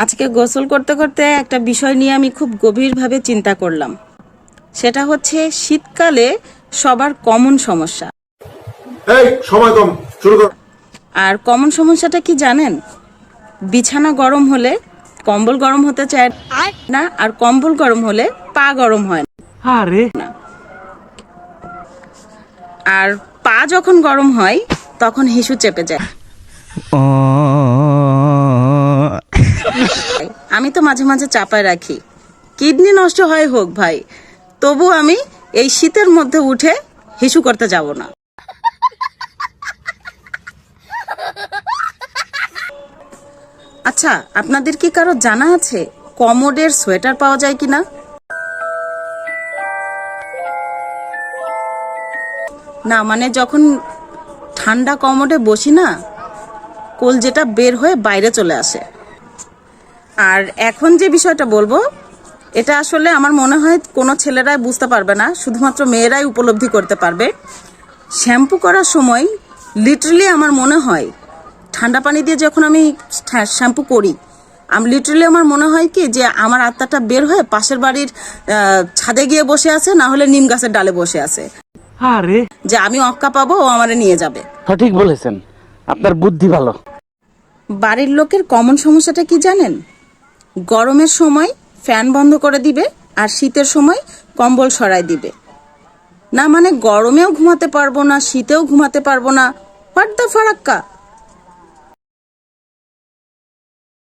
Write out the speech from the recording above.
আজকে গোসল করতে করতে একটা বিষয় নিয়ে আমি খুব গভীরভাবে চিন্তা করলাম। সেটা হচ্ছে শীতকালে সবার কমন সমস্যা। এই সময় কম শুরু কর। আর কমন সমস্যাটা কি জানেন? বিছানা গরম হলে কম্বল গরম হতে চায় না আর কম্বল গরম হলে পা গরম হয় না। আরে। আর পা যখন গরম হয় তখন হিসু চেপে যায়। আমি তো মাঝে মাঝে চাপায় রাখি। কিডনি নষ্ট হয় হোক ভাই, তবু আমি এই শীতের মধ্যে উঠে হিসু করতে যাব না। আচ্ছা আপনাদের কি কারও জানা আছে কমোডের সোয়েটার পাওয়া যায় কিনা? না মানে যখন ঠান্ডা কমোডে বসি না, কোল যেটা বের হয়ে বাইরে চলে আসে। আর এখন যে বিষয়টা বলব এটা আসলে আমার মনে হয় কোনো ছেলেরাই বুঝতে পারবে না শুধুমাত্র মেয়েরাই উপলব্ধি করতে পারবে। শ্যাম্পু করার সময় লিটারালি আমার মনে হয় ঠান্ডা পানি দিয়ে যখন আমি শ্যাম্পু করি আমি লিটারালি আমার মনে হয় কি যে আমার আত্মাটা বের হয়ে পাশের বাড়ির ছাদে গিয়ে বসে আছে না হলে নিম গাছের ডালে বসে আছে। আরে। যে আমি অক্কা পাবো ও আমারে নিয়ে যাবে। সঠিক বলেছেন। আপনার বুদ্ধি ভালো। বাড়ির লোকের কমন সমস্যাটা কি জানেন? গরমের সময় ফ্যান বন্ধ করে দিবে আর শীতের সময় কম্বল সরাই দিবে। না মানে গরমেও ঘুমাতে পারব না, শীতেও ঘুমাতে পারব না। What the Farakka